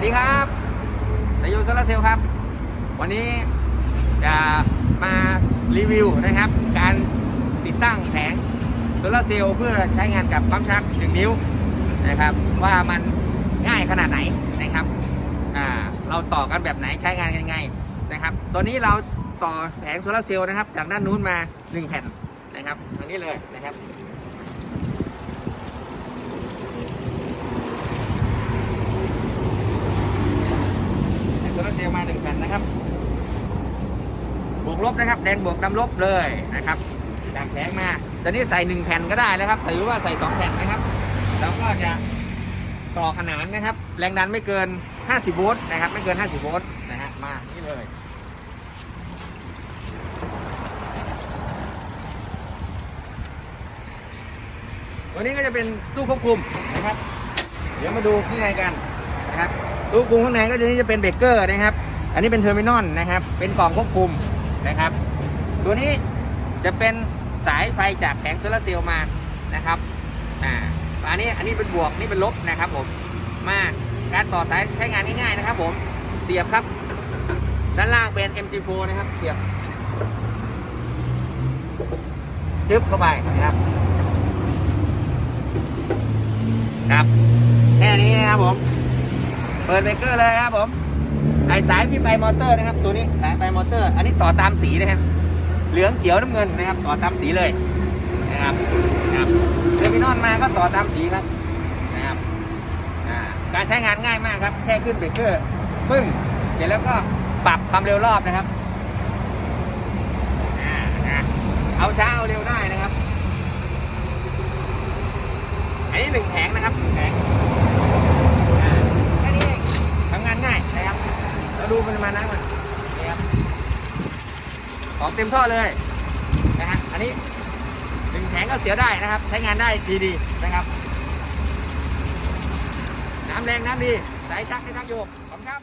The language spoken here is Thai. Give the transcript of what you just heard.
วัสดีครับสายุโซลาร์เซลล์ครับ วันนี้จะมารีวิวนะครับ การติดตั้งแผงโซลาร์เซลล์เพื่อใช้งานกับปั๊มชักหนึ่งนิ้วนะครับว่ามันง่ายขนาดไหนนะครับอ่าเราต่อกันแบบไหนใช้งานยังไงนะครับตัวนี้เราต่อแผงโซลาร์เซลล์นะครับ จากด้านนู้นมา 1 แผ่นนะครับทางนี้เลยนะครับ นึ่งแผ่นนะครับ บวกลบนะครับ แดงบวกดำลบเลยนะครับ จากแผงมาตอนนี้ใส่หนึ่งแผ่นก็ได้นะครับ ใส่หรือว่าใส่สองแผ่นนะครับ แล้วก็จะต่อขนานนะครับ แรงดันไม่เกิน 50 โวลต์นะครับ ไม่เกิน 50 โวลต์นะฮะ มานี่เลยตัวนี้ก็จะเป็นตู้ควบคุมนะครับ เดี๋ยวมาดูข้างในกันนะครับตู้ควบคุมข้างในก็จะนี่จะเป็นเบรกเกอร์นะครับ อันนี้เป็นเทอร์มินอลนะครับ เป็นกล่องควบคุมนะครับ ตัวนี้จะเป็นสายไฟจากแผงโซลาร์เซลล์มานะครับ อ่า อันนี้อันนี้เป็นบวกนี่เป็นลบนะครับผม มาการต่อสายใช้งานง่ายๆนะครับ ผม เสียบครับ ด้านล่างเป็น MT4 นะครับ เสียบจึ๊บเข้าไปนะครับ ครับ แค่นี้นะครับผม เปิดเบรกเกอร์เลยครับผม ไอสายพี่ไฟมอเตอร์นะครับ ตัวนี้สายไฟมอเตอร์ อันนี้ต่อตามสีนะครับ เหลืองเขียวน้ำเงินนะครับ ต่อตามสีเลยนะครับนะครับเทอร์มินอลมาก็ต่อตามสีครับนะครับการใช้งานง่ายมากครับ แค่ขึ้นเบรกเกอร์ปึ้งเสร็จแล้วก็ปรับความเร็วรอบนะครับเอาช้าเอาเร็วได้นะครับ อันนี้หนึ่งแผงนะครับหนึ่งแผงอ่าแค่นี้เองทำงานง่ายนะครับเราดูปริ มาณน้ำมันนี่ครับของเต็มท่อเลยนะฮะอันนี้หนึ่งแผงก็เสียได้นะครับ ใช้งานได้ดีๆนะครับ น้ำแรงน้ำดีสายชักให้ชักโยกขอบคุณครับ